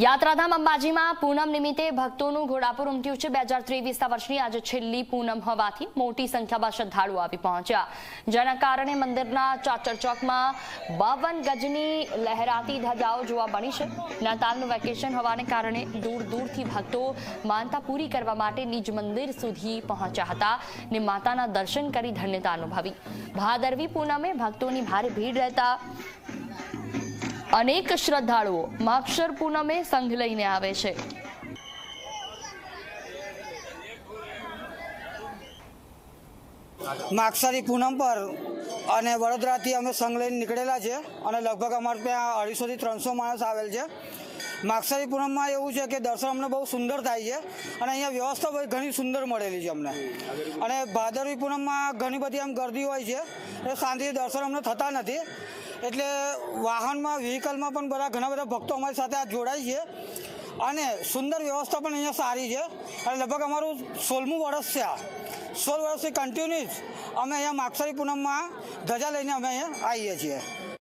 યાત્રાધામ અંબાજીમાં પૂનમ નિમિત્તે ભક્તોનું ઘોડાપુર ઉમટ્યું છે. બે હજાર ત્રેવીસના વર્ષની આજે છેલ્લી પૂનમ હોવાથી મોટી સંખ્યામાં શ્રદ્ધાળુઓ આવી પહોંચ્યા. જેના કારણે મંદિરના ચાચર ચોકમાં બાવન ગજની લહેરાતી ધજાઓ જોવા મળી છે. નાતાલનું વેકેશન હોવાને કારણે દૂર દૂરથી ભક્તો માનતા પૂરી કરવા માટે નિજ મંદિર સુધી પહોંચ્યા હતા ને માતાના દર્શન કરી ધન્યતા અનુભવી. ભાદરવી પૂનમે ભક્તોની ભારે ભીડ રહેતા અનેક શ્રદ્ધાળુઓ માક્ષર પૂનમે સંઘ લઈને આવે છે. માક્ષરી પૂનમ પર અને વડોદરાથી અમે સંઘ લઈને નીકળેલા છે અને લગભગ અમારે ત્યાં અઢીસોથી ત્રણસો માણસ આવેલ છે. માક્ષરી પૂનમમાં એવું છે કે દર્શન અમને બહુ સુંદર થાય છે અને અહીંયા વ્યવસ્થા ઘણી સુંદર મળેલી છે અમને. અને ભાદરવી પૂનમમાં ઘણી બધી આમ ગરદી હોય છે એટલે શાંતિથી દર્શન અમને થતા નથી. એટલે વાહનમાં વ્હીકલમાં પણ બધા ઘણા બધા ભક્તો અમારી સાથે આ જોડાય છે. અને સુંદર વ્યવસ્થા પણ અહીંયા સારી છે. અને લગભગ અમારું સોળમું વર્ષ છે આ. સોળ વર્ષથી કન્ટિન્યુઅસ અમે અહીંયા માગસરી પૂનમમાં ધજા લઈને અમે અહીંયા આવીએ છીએ.